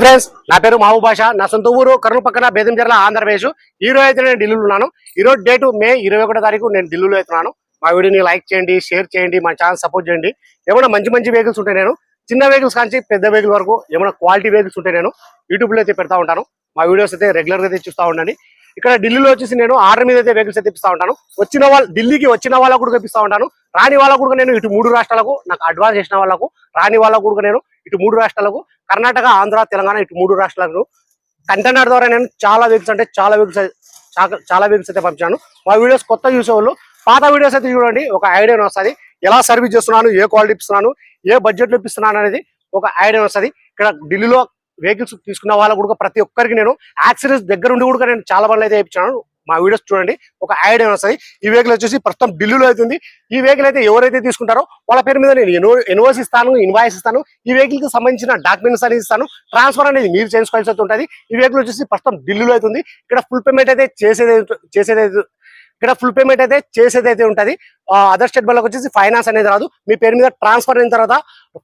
Hi friends నా పేరు మహబూబ్ భాష. నా సొంత ఊరు కర్నూలు పక్కన బేదం జిల్లా ఆంధ్రప్రదేశ్. ఈ రోజు అయితే నేను ఢిల్లీలో ఉన్నాను. ఈ రోజు డేటు మే ఇరవై ఒకటో తారీఖు నేను ఢిల్లీలో అవుతున్నాను మా వీడియోని లైక్ చేయండి షేర్ చేయండి మా ఛానల్ సపోర్ట్ చేయండి. ఏమైనా మంచి మంచి వెహికల్స్ ఉంటాయి నేను చిన్న వెహికల్స్ కానీ పెద్ద వెహికల్ వరకు ఏమైనా క్వాలిటీ వెహికల్స్ ఉంటాయి నేను యూట్యూబ్లో అయితే పెడతా ఉంటాను. మా వీడియోస్ అయితే రెగ్యులర్గా అయితే చూస్తూ ఉండండి. ఇక్కడ ఢిల్లీలో వచ్చేసి నేను ఆర్డర్ మీద అయితే వెహికల్స్ అయితే ఇప్పిస్తా ఉంటాను. వచ్చిన వాళ్ళు ఢిల్లీకి వచ్చిన వాళ్ళకు కూడా ఇప్పిస్తా ఉంటాను. రాని వాళ్ళకు కూడా నేను ఇటు మూడు రాష్ట్రాలకు నాకు అడ్వాన్స్ చేసిన వాళ్ళకు రాని వాళ్ళకు కూడా నేను ఇటు మూడు రాష్ట్రాలకు కర్ణాటక ఆంధ్ర తెలంగాణ ఇటు మూడు రాష్ట్రాలకు కంటెనర్ ద్వారా నేను చాలా వెహికల్స్ అంటే చాలా వెహికల్స్ చాలా వెహికల్స్ అయితే పంపించాను. మా వీడియోస్ కొత్త చూసే వాళ్ళు పాత వీడియోస్ అయితే చూడండి ఒక ఐడియా వస్తుంది. ఎలా సర్వీస్ చేస్తున్నాను ఏ క్వాలిటీ ఇస్తున్నాను ఏ బడ్జెట్లో ఇప్పిస్తున్నాను అనేది ఒక ఐడియా వస్తుంది. ఇక్కడ ఢిల్లీలో వెహికల్స్ తీసుకున్న వాళ్ళకు కూడా ప్రతి ఒక్కరికి నేను యాక్సిడెంట్స్ దగ్గర ఉండి కూడా నేను చాలా బండ్లు అయితే ఇప్పించాను. మా వీడియోస్ చూడండి. ఒక ఐడియా వస్తుంది. ఈ వెహికల్ వచ్చేసి ప్రస్తుతం ఢిల్లీలో అవుతుంది ఈ వెహికల్ అయితే ఎవరైతే తీసుకుంటారో వాళ్ళ పేరు మీద నేను ఎన్ఓ ఇస్తాను ఇన్వాయిస్ ఇస్తాను. ఈ వెహికల్కి సంబంధించిన డాక్యుమెంట్స్ అనేది ఇస్తాను. ట్రాన్స్ఫర్ అనేది మీరు చేసుకోవాల్సి అయితే ఉంటుంది. ఈ వెహికల్ వచ్చేసి ప్రస్తుతం ఢిల్లీలో అవుతుంది ఇక్కడ ఫుల్ పేమెంట్ అయితే చేసేది చేసేది ఇక్కడ ఫుల్ పేమెంట్ అయితే చేసేది అయితే ఉంటుంది. అదర్ స్టేట్ వాళ్ళకి వచ్చేసి ఫైనాన్స్ అనేది రాదు. మీ పేరు మీద ట్రాన్స్ఫర్ అయిన తర్వాత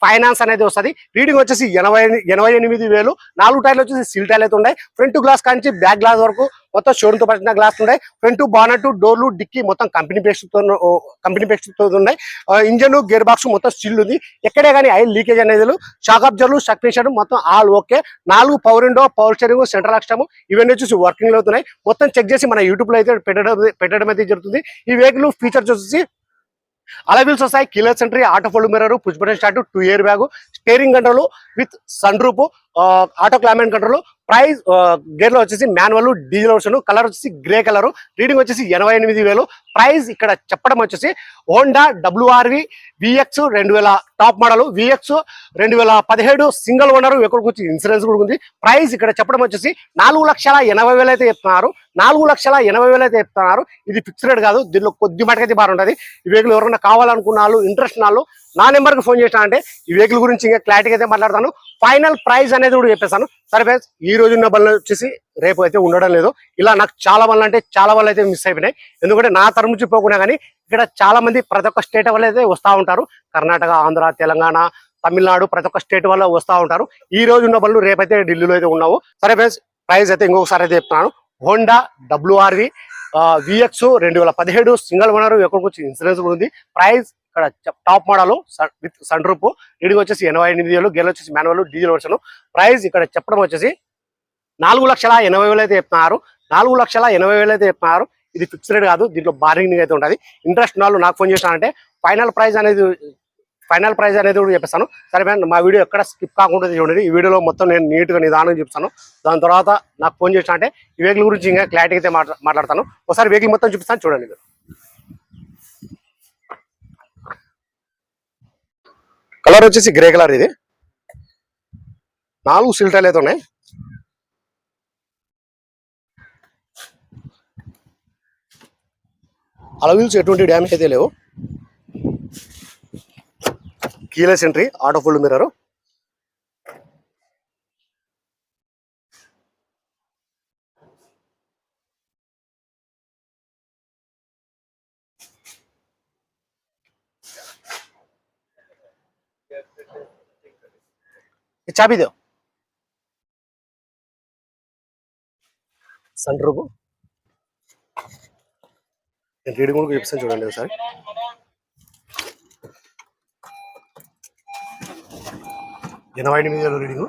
ఫైనాన్స్ అనేది వస్తుంది. రీడింగ్ వచ్చేసి ఎనభై ఎనభై ఎనిమిది వేలు. నాలుగు టైర్లు వచ్చేసి సిల్ టైర్లు అయితే ఉన్నాయి. ఫ్రంట్ గ్లాస్ కాంచి బ్యాక్ గ్లాస్ వరకు మొత్తం షోరూమ్తో పట్టిన గ్లాస్ ఉన్నాయి. ఫ్రంట్ బానట్ డోర్లు డిక్కీ మొత్తం కంపెనీ పేస్ట్తో కంపెనీ పేస్ట్తో ఉన్నాయి. ఇంజన్ గేర్ బాక్స్ మొత్తం స్టిల్ ఉంది. ఎక్కడే కానీ ఆయిల్ లీకేజ్ అనేది షాక్ అబ్జర్లు షక్ మొత్తం ఆల్ ఓకే నాలుగు power window power steering central అక్షము ఇవన్నీ వచ్చేసి వర్కింగ్ అవుతున్నాయి. మొత్తం చెక్ చేసి మన యూట్యూబ్లో అయితే పెట్టడం పెట్టడం అయితే జరుగుతుంది. ఈ వెహికల్ ఫీచర్స్ వచ్చేసి అలవిల్స్ వస్తాయి killer sentry auto fold mirror push button start two air bag steering control with sun roof auto climate control price గేర్లో వచ్చేసి మాన్యువల్ డీజిల్ వర్షన్ కలర్ వచ్చేసి గ్రే కలర్ రీడింగ్ వచ్చేసి ఎనభై ఎనిమిది వేలు. ప్రైస్ ఇక్కడ చెప్పడం వచ్చేసి హోండా డబ్ల్యూఆర్వి విఎక్స్ రెండు వేల టాప్ మోడల్ విఎక్స్ రెండు వేల పదిహేడు సింగిల్ ఓనర్ ఎక్కడికి వచ్చి ఇన్సూరెన్స్ కూడా ఉంది. ప్రైస్ ఇక్కడ చెప్పడం వచ్చేసి నాలుగు లక్షల ఎనభై వేలు అయితే చెప్తున్నారు. నాలుగు లక్షల ఎనభై వేలు అయితే చెప్తున్నారు. ఇది ఫిక్స్డ్ రేట్ కాదు దీనిలో కొద్ది మటుకైతే బాగుంటుంది ఈ వెహికల్ ఎవరైనా కావాలనుకున్న వాళ్ళు ఇంట్రెస్ట్ వాళ్ళు నా నెంబర్కి ఫోన్ చేసినా అంటే ఈ వెహికల్ గురించి ఇంకా క్లారిటీగా అయితే మాట్లాడతాను. ఫైనల్ ప్రైస్ అనేది కూడా చెప్పేస్తాను. సరే ఫ్రెండ్స్ ఈ రోజు ఉన్న బళ్ళు వచ్చేసి రేపు అయితే ఉండడం లేదు. ఇలా నాకు చాలా బళ్ళు అంటే చాలా బళ్ళు అయితే మిస్ అయిపోయినాయి. ఎందుకంటే నా తరం నుంచి పోకుండా కానీ ఇక్కడ చాలా మంది ప్రతి ఒక్క స్టేట్ వాళ్ళు అయితే వస్తూ ఉంటారు. కర్ణాటక ఆంధ్ర తెలంగాణ తమిళనాడు ప్రతి ఒక్క స్టేట్ వల్ల వస్తూ ఉంటారు. ఈ రోజు ఉన్న బళ్ళు రేపైతే ఢిల్లీలో అయితే ఉన్నావు సరే ఫ్రెండ్స్ ప్రైస్ అయితే ఇంకొకసారి అయితే చెప్తున్నాను. హోండా డబ్ల్యూఆర్వి విఎక్స్ రెండు వేల పదిహేడు సింగల్ ఓనర్ ఎక్కడికి వచ్చి ఇన్సూరెన్స్ కూడా ఉంది. ప్రైస్ ఇక్కడ top model with sun roof reading వచ్చేసి ఎనభై ఎనిమిది వేలు గేర్లు వచ్చేసి మాన్యువల్ డీజిల్ వర్షన్ ప్రైస్ ఇక్కడ చెప్పడం వచ్చేసి నాలుగు లక్షల ఎనభై వేలు అయితే చెప్తున్నారు. నాలుగు లక్షల ఎనభై వేలు అయితే చెప్తున్నారు. ఇది ఫిక్స్డ్ కాదు దీంట్లో బార్గెనింగ్ అయితే ఉంటుంది. ఇంట్రెస్ట్ వాళ్ళు నాకు ఫోన్ చేసినారంటే ఫైనల్ ప్రైస్ అనేది ఫైనల్ ప్రైజ్ అనేది కూడా చెప్పేస్తాను. సరే మేడం మా వీడియో ఎక్కడ స్కిప్ కాకుండా చూడండి. ఈ వీడియోలో మొత్తం నేను నీట్గా నిదానం చెప్తాను దాని తర్వాత నాకు ఫోన్ చేసిన అంటే ఈ వెహికల్ గురించి ఇంకా క్లారిటీ అయితే మాట్లాడతాను. ఒకసారి వెహికల్ మొత్తం చూపిస్తాను చూడండి మీరు. కలర్ వచ్చేసి గ్రే కలర్ ఇది. నాలుగు సిల్టర్లు అయితే ఉన్నాయి. అలవీల్స్ ఎటువంటి డ్యామేజ్ అయితే లేవు. Keyless entry auto fold mirror చాబీ దేవ్ సన్ రూపు నేను రీడింగ్ కూడా చెప్తాను చూడండి ఒకసారి ఎనభై ఎనిమిది వేలు రీడింగ్.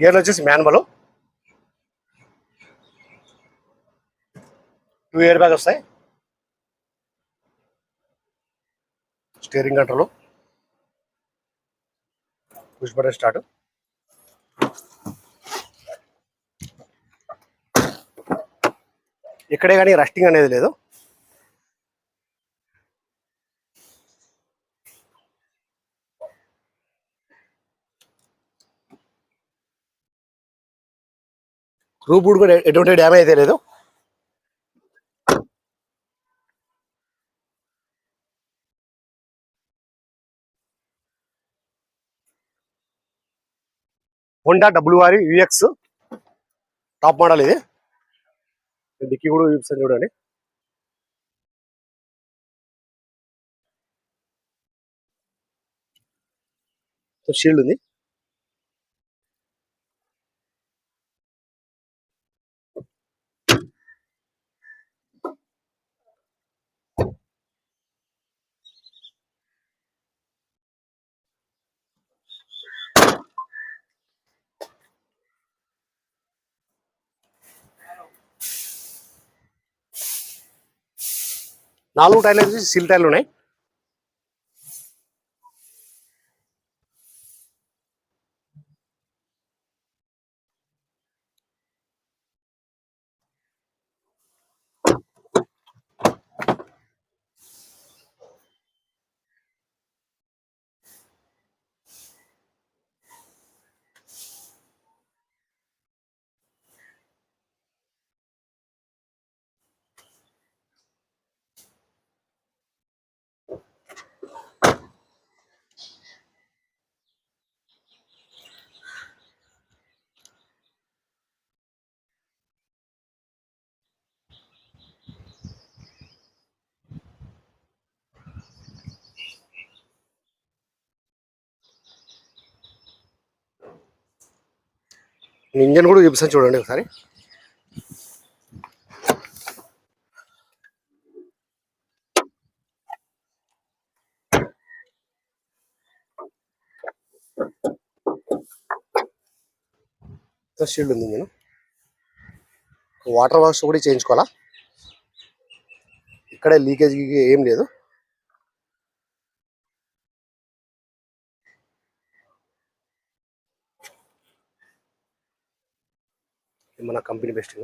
గేర్లు వచ్చేసి మ్యాన్వల్ టూ ఇయర్ బ్యాగ్ వస్తాయి. Steering control. Push button start. ఇక్కడే కానీ రస్టింగ్ అనేది లేదు. రూపుడు కూడా ఎటువంటి డ్యామేజ్ అయితే లేదు. Honda W R U X. Top model ఇది. డిక్కీ కూడా చూపిస్తాను చూడండి. షీల్డ్ ఉంది. నాలుగు టైర్లు వచ్చి సిల్ టైర్లు ఉన్నాయి. ఇంజన్ కూడా చూపిస్తాను చూడండి ఒకసారి. షీల్డ్ ఉంది ఇంజన్. వాటర్ వాష్ కూడా చేయించుకోవాలా? ఇక్కడే లీకేజ్ ఏం లేదు. మన కంపెనీ బెస్ట్